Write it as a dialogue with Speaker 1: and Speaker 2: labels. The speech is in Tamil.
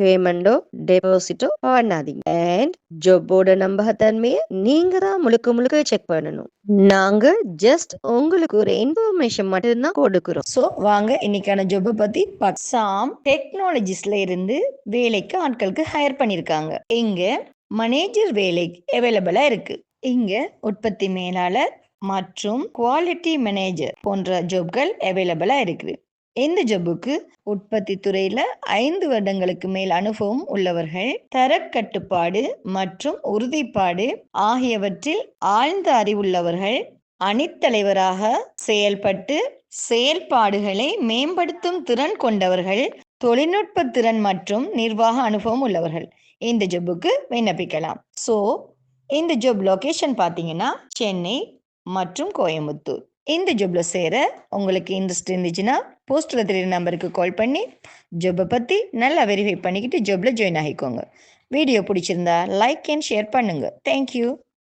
Speaker 1: பேமெண்டோ டெபாசிட்டோ பண்ணாதீங்க அண்ட் ஜாப்போட நம்பகத்தன்மையை நீங்க தான் முழுக்க முழுக்க செக் பண்ணணும். நாங்க ஜஸ்ட் உங்களுக்கு ஒரு இன்ஃபர்மேஷன் மட்டும்தான் கொடுக்குறோம்.
Speaker 2: ஸோ வாங்க இன்னைக்கான ஜொப்பை பத்தி பக்ஸாம் டெக்னாலஜிஸ்ல இருந்து வேலைக்கு ஆட்களுக்கு ஹையர் பண்ணியிருக்காங்க இங்க மேனேஜர் வேலை அவைலபிளா இருக்கு. இங்க உற்பத்தி மேலாளர் மற்றும் குவாலிட்டி மேனேஜர் போன்ற ஜாப்கள் அவைலபிளா இருக்குது. இந்த ஜப்புக்கு உற்பத்தி துறையில ஐந்து வருடங்களுக்கு மேல் அனுபவம் உள்ளவர்கள் தரக்கட்டுப்பாடு மற்றும் உறுதிப்பாடு ஆகியவற்றில் ஆழ்ந்த அறிவுள்ளவர்கள் அணித்தலைவராக செயல்பட்டு செயல்பாடுகளை மேம்படுத்தும் திறன் கொண்டவர்கள் தொழில்நுட்ப திறன் மற்றும் நிர்வாக அனுபவம் உள்ளவர்கள். இந்த ஜப்புக்கு விண்ணப்பிக்கலாம். ஸோ இந்த ஜப் லொகேஷன் பார்த்தீங்கன்னா சென்னை மற்றும் கோயம்புத்தூர். இந்த ஜப்ல சேர உங்களுக்கு இன்ட்ரெஸ்ட் இருந்துச்சுன்னா போஸ்ட்டில் தெரியுற நம்பருக்கு கால் பண்ணி ஜொப்பை பற்றி நல்லா வெரிஃபை பண்ணிக்கிட்டு ஜொப்பில் ஜாயின் ஆகிக்கோங்க. வீடியோ பிடிச்சிருந்தா லைக் அண்ட் ஷேர் பண்ணுங்கள் தேங்க்யூ